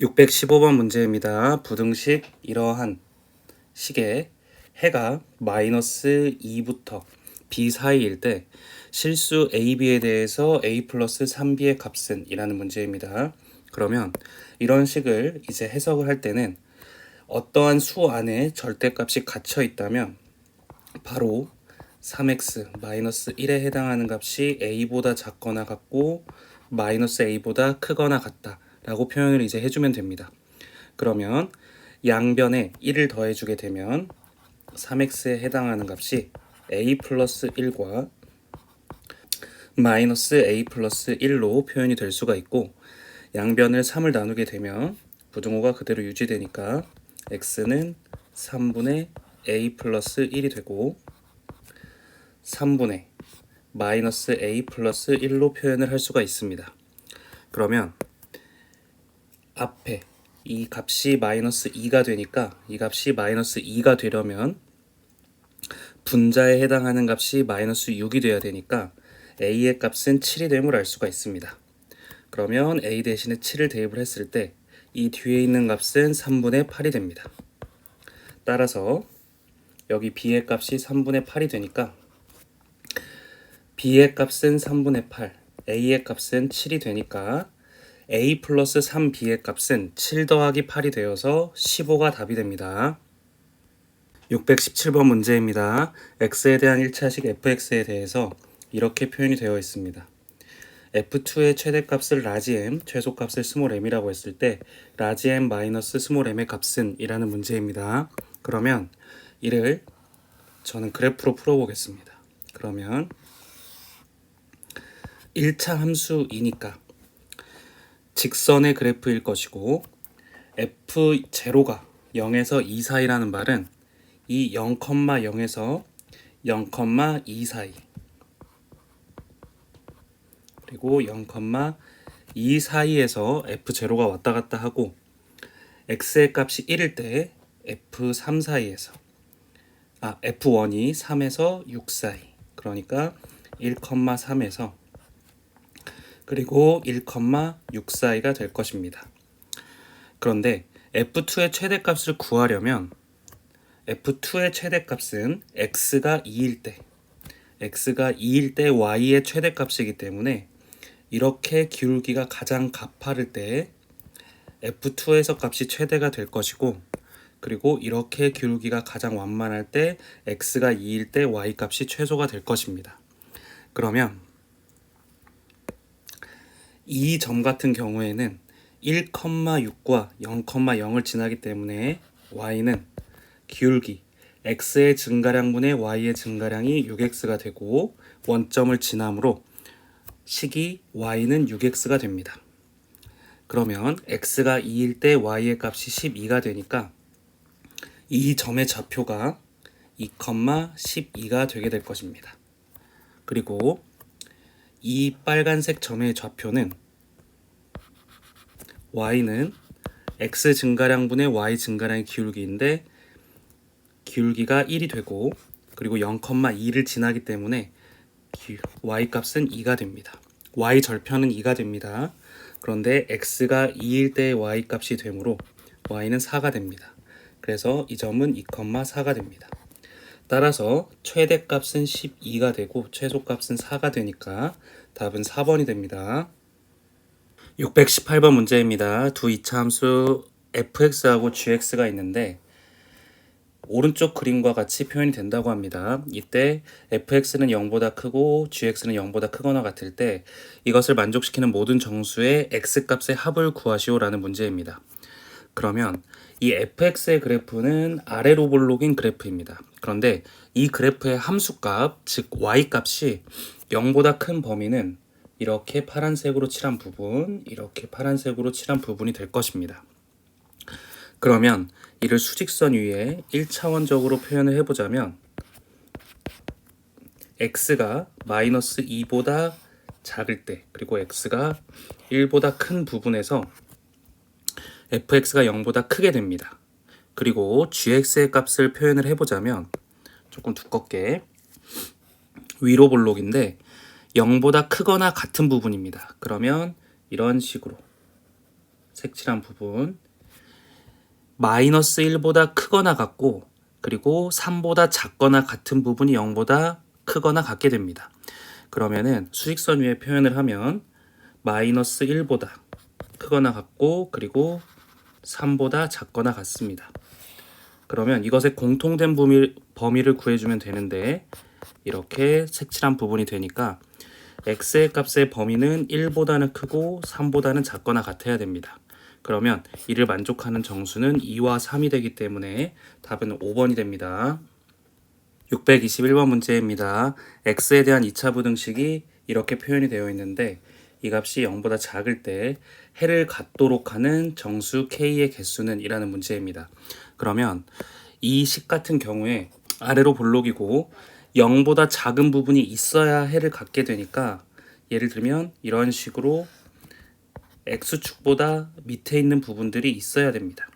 615번 문제입니다. 부등식 이러한 식에 해가 마이너스 2부터 b 사이일 때 실수 a,b에 대해서 a 플러스 3b의 값은 이라는 문제입니다. 그러면 이런 식을 이제 해석을 할 때는 어떠한 수 안에 절대값이 갇혀 있다면 바로 3x 마이너스 1에 해당하는 값이 a보다 작거나 같고 마이너스 a보다 크거나 같다 라고 표현을 이제 해주면 됩니다. 그러면 양변에 1을 더해주게 되면 3x에 해당하는 값이 a 플러스 1과 마이너스 a 플러스 1로 표현이 될 수가 있고 양변을 3을 나누게 되면 부등호가 그대로 유지되니까 x는 3분의 a 플러스 1이 되고 3분의 마이너스 a 플러스 1로 표현을 할 수가 있습니다. 그러면 앞에 이 값이 마이너스 2가 되니까 이 값이 마이너스 2가 되려면 분자에 해당하는 값이 마이너스 6이 돼야 되니까 a의 값은 7이 됨을 알 수가 있습니다. 그러면 a 대신에 7을 대입을 했을 때 이 뒤에 있는 값은 3분의 8이 됩니다. 따라서 여기 b의 값이 3분의 8이 되니까 b의 값은 3분의 8, a의 값은 7이 되니까 a 플러스 3b의 값은 7 더하기 8이 되어서 15가 답이 됩니다. 617번 문제입니다. x에 대한 1차식 fx에 대해서 이렇게 표현이 되어 있습니다. f2의 최대값을 라지 m, 최소값을 스몰 m이라고 했을 때 라지 m 마이너스 스몰 m의 값은 이라는 문제입니다. 그러면 이를 저는 그래프로 풀어보겠습니다. 그러면 1차 함수이니까 직선의 그래프일 것이고 f0가 0에서 2 사이라는 말은 이 0,0에서 0,2 사이. 그리고 0,2 사이에서 f0가 왔다 갔다 하고 x의 값이 1일 때 f3 사이에서 아 f1이 3에서 6 사이. 그러니까 1,3에서 그리고 1,6 사이가 될 것입니다. 그런데 f2의 최대값을 구하려면 f2의 최대값은 x가 2일 때 x가 2일 때 y의 최대값이기 때문에 이렇게 기울기가 가장 가파를 때 f2에서 값이 최대가 될 것이고 그리고 이렇게 기울기가 가장 완만할 때 x가 2일 때 y 값이 최소가 될 것입니다. 그러면 이 점 같은 경우에는 1,6과 0,0을 지나기 때문에 y는 기울기 x의 증가량분의 y의 증가량이 6x가 되고 원점을 지나므로 식이 y는 6x가 됩니다. 그러면 x가 2일 때 y의 값이 12가 되니까 이 점의 좌표가 2,12가 되게 될 것입니다. 그리고 이 빨간색 점의 좌표는 y는 x 증가량분의 y 증가량의 기울기인데 기울기가 1이 되고 그리고 0,2를 지나기 때문에 y 값은 2가 됩니다. y 절편은 2가 됩니다. 그런데 x가 2일 때 y 값이 되므로 y는 4가 됩니다. 그래서 이 점은 2,4가 됩니다. 따라서 최대값은 12가 되고 최소값은 4가 되니까 답은 4번이 됩니다. 618번 문제입니다. 두 이차 함수 fx하고 gx가 있는데 오른쪽 그림과 같이 표현이 된다고 합니다. 이때 fx는 0보다 크고 gx는 0보다 크거나 같을 때 이것을 만족시키는 모든 정수의 x값의 합을 구하시오라는 문제입니다. 그러면 이 fx의 그래프는 아래로 볼록인 그래프입니다. 그런데 이 그래프의 함수값, 즉 y값이 0보다 큰 범위는 이렇게 파란색으로 칠한 부분, 이렇게 파란색으로 칠한 부분이 될 것입니다. 그러면 이를 수직선 위에 1차원적으로 표현을 해보자면 x가 마이너스 2보다 작을 때 그리고 x가 1보다 큰 부분에서 fx가 0보다 크게 됩니다. 그리고 gx의 값을 표현을 해보자면 조금 두껍게 위로 볼록인데 0보다 크거나 같은 부분입니다. 그러면 이런 식으로 색칠한 부분 마이너스 1보다 크거나 같고 그리고 3보다 작거나 같은 부분이 0보다 크거나 같게 됩니다. 그러면은 수직선 위에 표현을 하면 마이너스 1보다 크거나 같고 그리고 3보다 작거나 같습니다. 그러면 이것의 공통된 범위, 범위를 구해주면 되는데 이렇게 색칠한 부분이 되니까 x의 값의 범위는 1보다는 크고 3보다는 작거나 같아야 됩니다. 그러면 이를 만족하는 정수는 2와 3이 되기 때문에 답은 5번이 됩니다. 621번 문제입니다. x에 대한 2차 부등식이 이렇게 표현이 되어 있는데 이 값이 0보다 작을 때 해를 갖도록 하는 정수 k의 개수는 이라는 문제입니다. 그러면 이 식 같은 경우에 아래로 볼록이고 0보다 작은 부분이 있어야 해를 갖게 되니까 예를 들면 이런 식으로 x축보다 밑에 있는 부분들이 있어야 됩니다.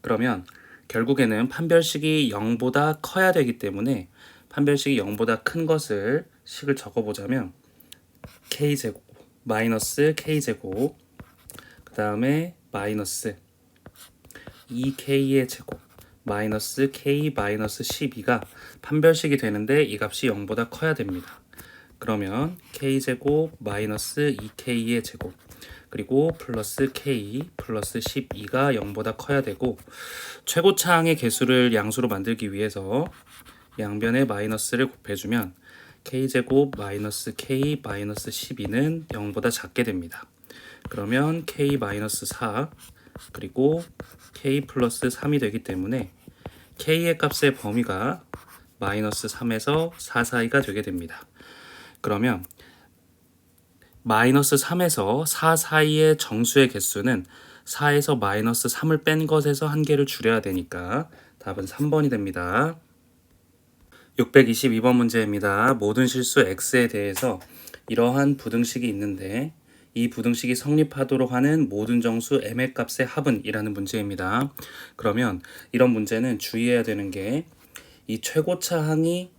그러면 결국에는 판별식이 0보다 커야 되기 때문에 판별식이 0보다 큰 것을 식을 적어보자면 k제곱 마이너스 k제곱 그 다음에 마이너스 2k의 제곱 마이너스 k 마이너스 12가 판별식이 되는데 이 값이 0보다 커야 됩니다. 그러면 k제곱 마이너스 2k의 제곱 그리고 플러스 k 플러스 12가 0보다 커야 되고 최고차항의 개수를 양수로 만들기 위해서 양변에 마이너스를 곱해주면 k제곱 마이너스 k 마이너스 12는 0보다 작게 됩니다. 그러면 k 마이너스 4 그리고 k 플러스 3이 되기 때문에 k의 값의 범위가 마이너스 3에서 4 사이가 되게 됩니다. 그러면 마이너스 3에서 4 사이의 정수의 개수는 4에서 마이너스 3을 뺀 것에서 한 개를 줄여야 되니까 답은 3번이 됩니다. 622번 문제입니다. 모든 실수 x에 대해서 이러한 부등식이 있는데 이 부등식이 성립하도록 하는 모든 정수 m의 값의 합은 이라는 문제입니다. 그러면 이런 문제는 주의해야 되는 게 이 최고차 항이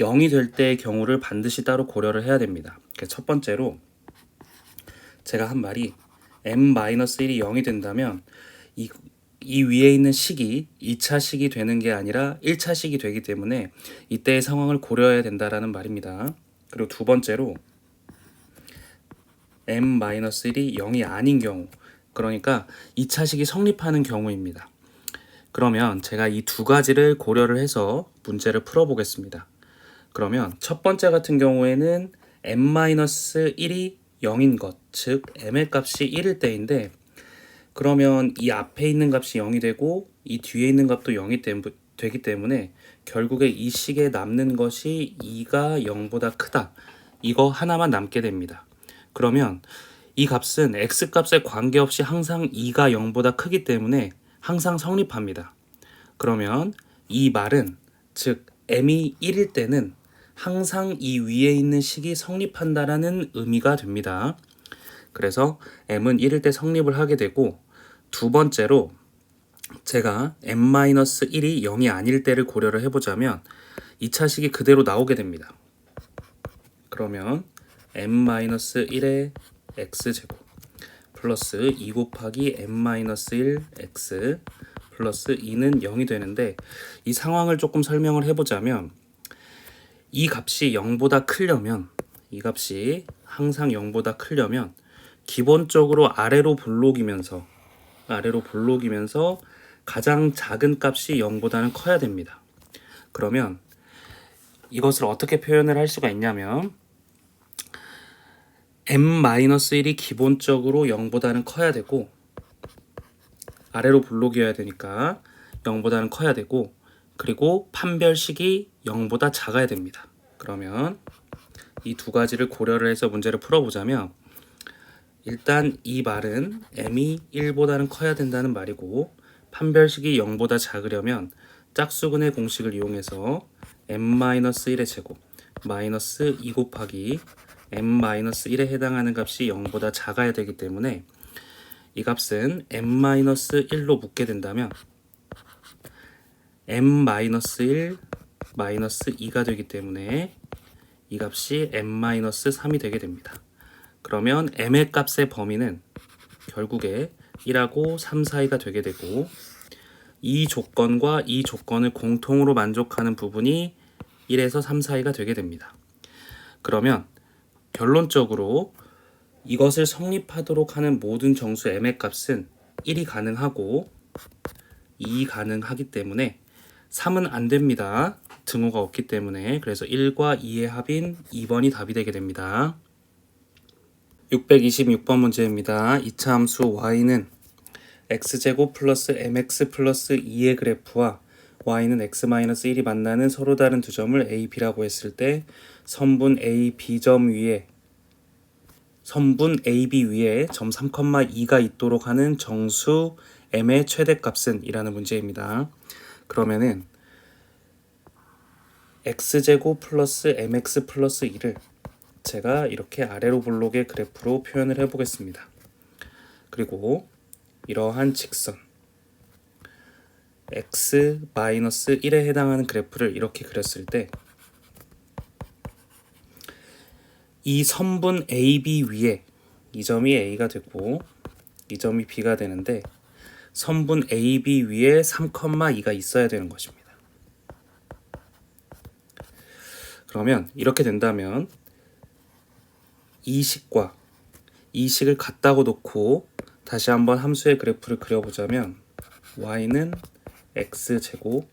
0이 될 때의 경우를 반드시 따로 고려를 해야 됩니다. 그러니까 첫 번째로 제가 한 말이 m-1이 0이 된다면 이, 이 위에 있는 식이 2차 식이 되는 게 아니라 1차 식이 되기 때문에 이때의 상황을 고려해야 된다라는 말입니다. 그리고 두 번째로 m-1이 0이 아닌 경우 그러니까 2차 식이 성립하는 경우입니다. 그러면 제가 이 두 가지를 고려를 해서 문제를 풀어보겠습니다. 그러면 첫 번째 같은 경우에는 m-1이 0인 것, 즉 m의 값이 1일 때인데 그러면 이 앞에 있는 값이 0이 되고 이 뒤에 있는 값도 0이 되기 때문에 결국에 이 식에 남는 것이 2가 0보다 크다. 이거 하나만 남게 됩니다. 그러면 이 값은 x 값에 관계없이 항상 2가 0보다 크기 때문에 항상 성립합니다. 그러면 이 말은 즉 m이 1일 때는 항상 이 위에 있는 식이 성립한다라는 의미가 됩니다. 그래서 m은 1일 때 성립을 하게 되고 두 번째로 제가 m-1이 0이 아닐 때를 고려를 해보자면 2차 식이 그대로 나오게 됩니다. 그러면 m-1의 x제곱 플러스 2 곱하기 m-1 x 플러스 2는 0이 되는데 이 상황을 조금 설명을 해보자면 이 값이 0보다 크려면 이 값이 항상 0보다 크려면 기본적으로 아래로 볼록이면서 아래로 볼록이면서 가장 작은 값이 0보다는 커야 됩니다. 그러면 이것을 어떻게 표현을 할 수가 있냐면 m-1이 기본적으로 0보다는 커야 되고 아래로 볼록이어야 되니까 0보다는 커야 되고 그리고 판별식이 0보다 작아야 됩니다. 그러면 이 두 가지를 고려를 해서 문제를 풀어보자면 일단 이 말은 m이 1보다는 커야 된다는 말이고 판별식이 0보다 작으려면 짝수근의 공식을 이용해서 m-1의 제곱 마이너스 2 곱하기 m-1에 해당하는 값이 0보다 작아야 되기 때문에 이 값은 m-1로 묻게 된다면 m-1 마이너스 2가 되기 때문에 이 값이 m-3이 되게 됩니다. 그러면 m의 값의 범위는 결국에 1하고 3 사이가 되게 되고 이 조건과 이 조건을 공통으로 만족하는 부분이 1에서 3 사이가 되게 됩니다. 그러면 결론적으로 이것을 성립하도록 하는 모든 정수 m의 값은 1이 가능하고 2이 가능하기 때문에 3은 안 됩니다. 등호가 없기 때문에 그래서 1과 2의 합인 2번이 답이 되게 됩니다. 626번 문제입니다. 이차 함수 y는 x제곱 플러스 mx 플러스 2의 그래프와 y는 x-1이 만나는 서로 다른 두 점을 a, b라고 했을 때 선분 a, b점 위에 선분 AB 위에 점 3,2가 있도록 하는 정수 m의 최대값은 이라는 문제입니다. 그러면은 x제곱 플러스 mx 플러스 2를 제가 이렇게 아래로 블록의 그래프로 표현을 해 보겠습니다. 그리고 이러한 직선 x 마이너스 1에 해당하는 그래프를 이렇게 그렸을 때 이 선분 AB 위에 이 점이 A가 되고 이 점이 B가 되는데 선분 AB 위에 3,2가 있어야 되는 것입니다. 그러면 이렇게 된다면 이 식과 이 식을 같다고 놓고 다시 한번 함수의 그래프를 그려보자면 y는 x 제곱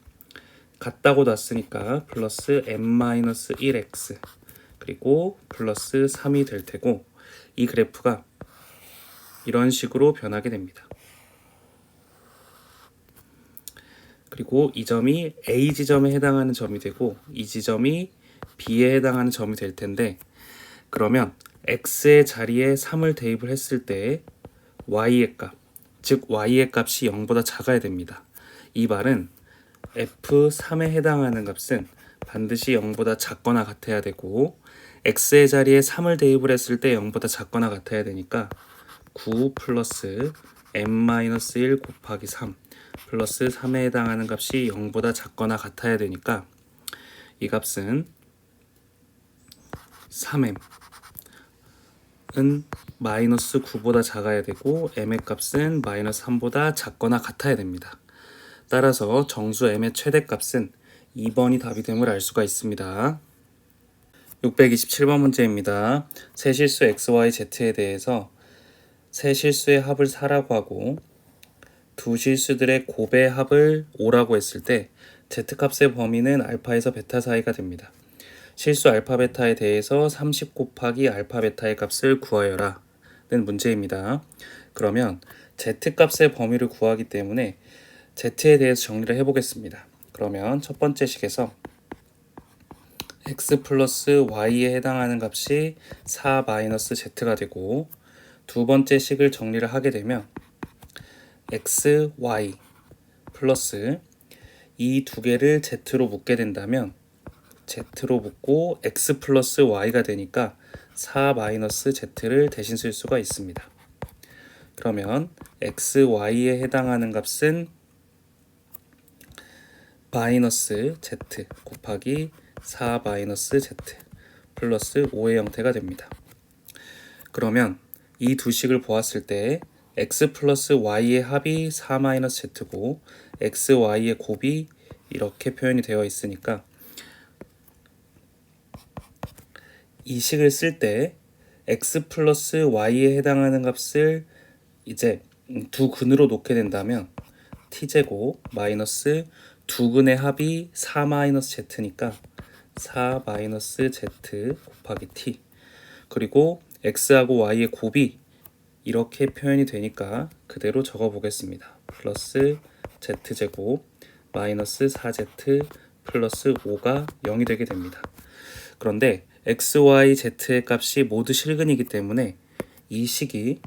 같다고 놨으니까 플러스 m-1x 그리고 플러스 3이 될 테고 이 그래프가 이런 식으로 변하게 됩니다. 그리고 이 점이 A 지점에 해당하는 점이 되고 이 지점이 B에 해당하는 점이 될 텐데 그러면 X의 자리에 3을 대입을 했을 때 Y의 값, 즉 Y의 값이 0보다 작아야 됩니다. 이 말은 F3에 해당하는 값은 반드시 0보다 작거나 같아야 되고 x의 자리에 3을 대입을 했을 때 0보다 작거나 같아야 되니까 9 플러스 m-1 곱하기 3 플러스 3에 해당하는 값이 0보다 작거나 같아야 되니까 이 값은 3m 은 마이너스 9보다 작아야 되고 m의 값은 마이너스 3보다 작거나 같아야 됩니다. 따라서 정수 m의 최대값은 2번이 답이 됨을 알 수가 있습니다. 627번 문제입니다. 세 실수 x, y, z에 대해서 세 실수의 합을 4라고 하고 두 실수들의 곱의 합을 5라고 했을 때 z값의 범위는 알파에서 베타 사이가 됩니다. 실수 알파 베타에 대해서 30 곱하기 알파 베타의 값을 구하여라 는 문제입니다. 그러면 z값의 범위를 구하기 때문에 z에 대해서 정리를 해보겠습니다. 그러면 첫 번째 식에서 x 플러스 y에 해당하는 값이 4 마이너스 z가 되고 두 번째 식을 정리를 하게 되면 x, y 플러스 이 두 개를 z로 묶게 된다면 z로 묶고 x 플러스 y가 되니까 4 마이너스 z를 대신 쓸 수가 있습니다. 그러면 x, y에 해당하는 값은 마이너스 z 곱하기 4 마이너스 z 플러스 5의 형태가 됩니다. 그러면 이 두 식을 보았을 때 x 플러스 y의 합이 4 마이너스 z고 x, y의 곱이 이렇게 표현이 되어 있으니까 이 식을 쓸 때 x 플러스 y에 해당하는 값을 이제 두 근으로 놓게 된다면 t제곱 마이너스 두 근의 합이 4 마이너스 z니까 4 마이너스 z 곱하기 t 그리고 x하고 y의 곱이 이렇게 표현이 되니까 그대로 적어 보겠습니다. 플러스 z제곱 마이너스 4z 플러스 5가 0이 되게 됩니다. 그런데 x, y, z의 값이 모두 실근이기 때문에 이 식이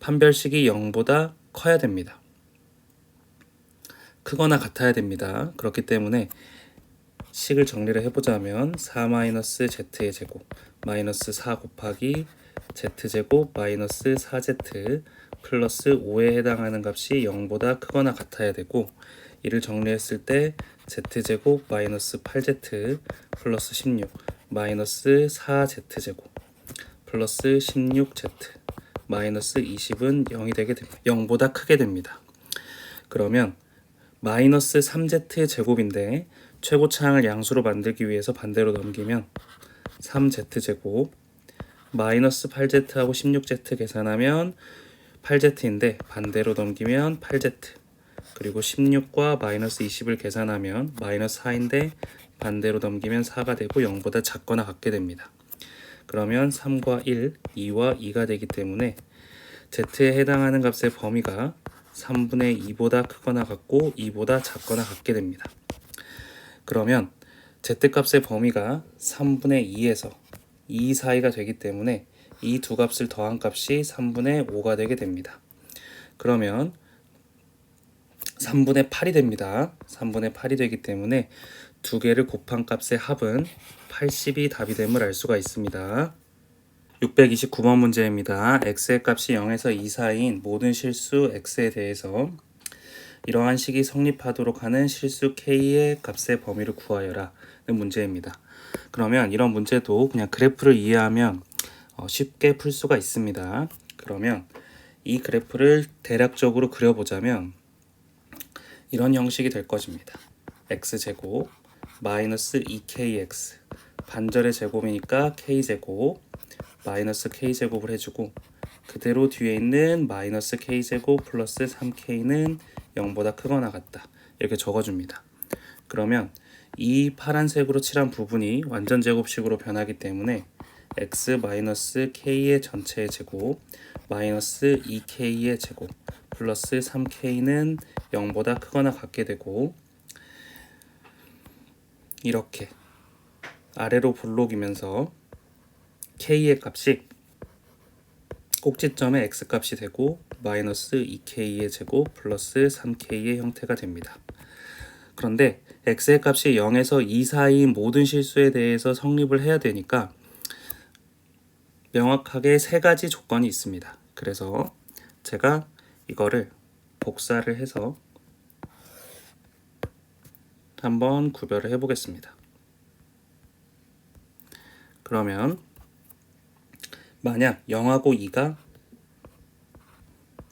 판별식이 0보다 커야 됩니다. 크거나 같아야 됩니다. 그렇기 때문에 식을 정리를 해보자면 4-z의 제곱 마이너스 4 곱하기 z제곱 마이너스 4z 플러스 5에 해당하는 값이 0보다 크거나 같아야 되고 이를 정리했을 때 z제곱 마이너스 8z 플러스 16 마이너스 4z제곱 플러스 16z 마이너스 20은 0이 되게 됩니다. 0보다 크게 됩니다. 그러면 마이너스 3z의 제곱인데 최고차항을 양수로 만들기 위해서 반대로 넘기면 3z제곱 마이너스 8z하고 16z 계산하면 8z인데 반대로 넘기면 8z 그리고 16과 마이너스 20을 계산하면 마이너스 4인데 반대로 넘기면 4가 되고 0보다 작거나 같게 됩니다. 그러면 3과 1, 2와 2가 되기 때문에 z에 해당하는 값의 범위가 3분의 2보다 크거나 같고 2보다 작거나 같게 됩니다. 그러면 z값의 범위가 3분의 2에서 2 사이가 되기 때문에 이 두 값을 더한 값이 3분의 5가 되게 됩니다. 그러면 3분의 8이 됩니다. 3분의 8이 되기 때문에 두 개를 곱한 값의 합은 80이 답이 됨을 알 수가 있습니다. 629번 문제입니다. x의 값이 0에서 2 사이인 모든 실수 x에 대해서 이러한 식이 성립하도록 하는 실수 k의 값의 범위를 구하여라 는 문제입니다. 그러면 이런 문제도 그냥 그래프를 이해하면 어, 쉽게 풀 수가 있습니다. 그러면 이 그래프를 대략적으로 그려보자면 이런 형식이 될 것입니다. x제곱 마이너스 2kx 반절의 제곱이니까 k제곱 마이너스 k제곱을 해주고 그대로 뒤에 있는 마이너스 k제곱 플러스 3k는 0보다 크거나 같다 이렇게 적어줍니다. 그러면 이 파란색으로 칠한 부분이 완전 제곱식으로 변하기 때문에 x 마이너스 k의 전체의 제곱 마이너스 2k의 제곱 플러스 3k는 0보다 크거나 같게 되고 이렇게 아래로 볼록이면서 k의 값이 꼭지점의 x 값이 되고 마이너스 2k의 제곱 플러스 3k의 형태가 됩니다. 그런데 x의 값이 0에서 2 사이인 모든 실수에 대해서 성립을 해야 되니까 명확하게 세 가지 조건이 있습니다. 그래서 제가 이거를 복사를 해서 한번 구별을 해 보겠습니다. 그러면 만약 0하고 2가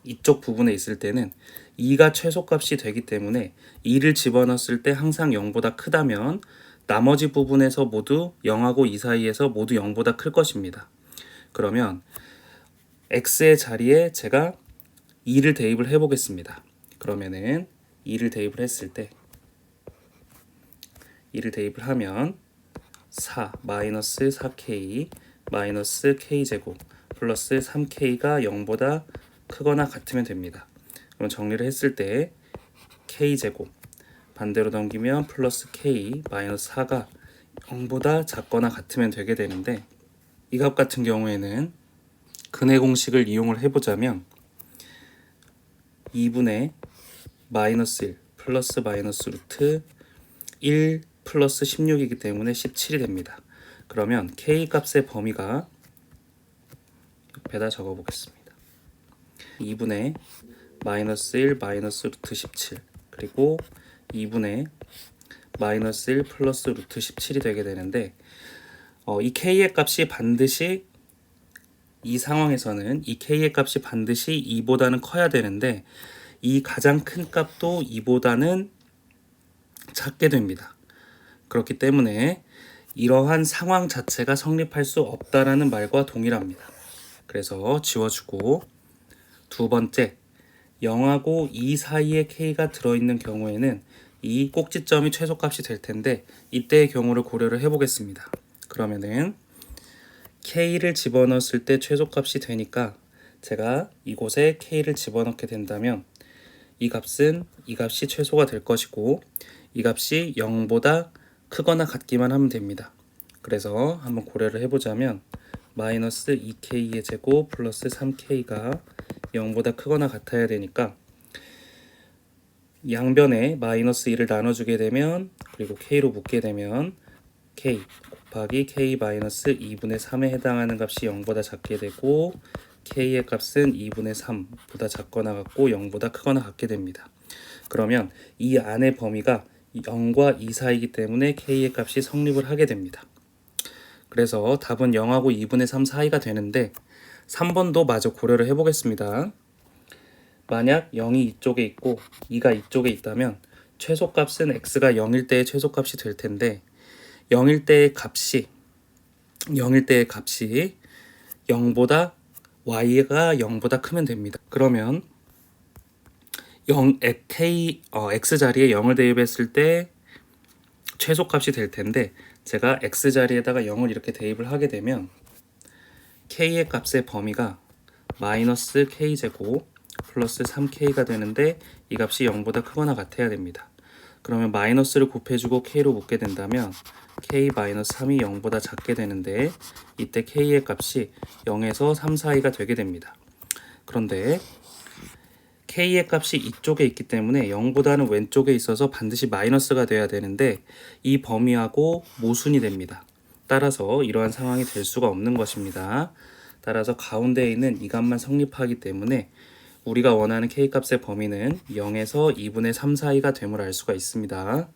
이쪽 부분에 있을 때는 2가 최소값이 되기 때문에 2를 집어넣었을 때 항상 0보다 크다면 나머지 부분에서 모두 0하고 2 사이에서 모두 0보다 클 것입니다. 그러면 x의 자리에 제가 2를 대입을 해 보겠습니다. 그러면은 2를 대입을 했을 때 2를 대입을 하면 4 마이너스 4k 마이너스 k제곱 플러스 3k가 0보다 크거나 같으면 됩니다. 그럼 정리를 했을 때 k제곱 반대로 넘기면 플러스 k 마이너스 4가 0보다 작거나 같으면 되게 되는데 이 값 같은 경우에는 근해 공식을 이용을 해보자면 2분의 마이너스 1 플러스 마이너스 루트 1 플러스 16이기 때문에 17이 됩니다. 그러면 k 값의 범위가 옆에다 적어 보겠습니다. 2분의 마이너스 1 마이너스 루트 17 그리고 2분의 마이너스 1 플러스 루트 17이 되게 되는데 어, 이 k의 값이 반드시 이 상황에서는 이 k의 값이 반드시 2보다는 커야 되는데 이 가장 큰 값도 2보다는 작게 됩니다. 그렇기 때문에 이러한 상황 자체가 성립할 수 없다라는 말과 동일합니다. 그래서 지워주고 두 번째 0하고 2 사이에 k가 들어있는 경우에는 이 꼭지점이 최소값이 될 텐데 이때의 경우를 고려를 해보겠습니다. 그러면은 k를 집어넣었을 때 최소값이 되니까 제가 이곳에 k를 집어넣게 된다면 이 값은 이 값이 최소가 될 것이고 이 값이 0보다 크거나 같기만 하면 됩니다. 그래서 한번 고려를 해보자면 마이너스 2k의 제곱 플러스 3k가 0보다 크거나 같아야 되니까 양변에 마이너스 1을 나눠주게 되면 그리고 k로 묶게 되면 k 곱하기 k 마이너스 2분의 3에 해당하는 값이 0보다 작게 되고 k의 값은 2분의 3보다 작거나 같고 0보다 크거나 같게 됩니다. 그러면 이 안의 범위가 0과 2 사이기 때문에 k의 값이 성립을 하게 됩니다. 그래서 답은 0하고 2분의 3 사이가 되는데 3번도 마저 고려를 해보겠습니다. 만약 0이 이쪽에 있고 2가 이쪽에 있다면 최소값은 x가 0일 때의 최소값이 될 텐데 0일 때의 값이 0일 때의 값이 0보다 y가 0보다 크면 됩니다. 그러면 0 k 어, x 자리에 0을 대입했을 때 최소값이 될 텐데 제가 x 자리에다가 0을 이렇게 대입을 하게 되면 k의 값의 범위가 마이너스 k 제곱 플러스 3k가 되는데 이 값이 0보다 크거나 같아야 됩니다. 그러면 마이너스를 곱해주고 k로 묶게 된다면 k 마이너스 3이 0보다 작게 되는데 이때 k의 값이 0에서 3 사이가 되게 됩니다. 그런데 k의 값이 이쪽에 있기 때문에 0보다는 왼쪽에 있어서 반드시 마이너스가 돼야 되는데 이 범위하고 모순이 됩니다. 따라서 이러한 상황이 될 수가 없는 것입니다. 따라서 가운데에 있는 이 값만 성립하기 때문에 우리가 원하는 k 값의 범위는 0에서 2분의 3 사이가 됨을 알 수가 있습니다.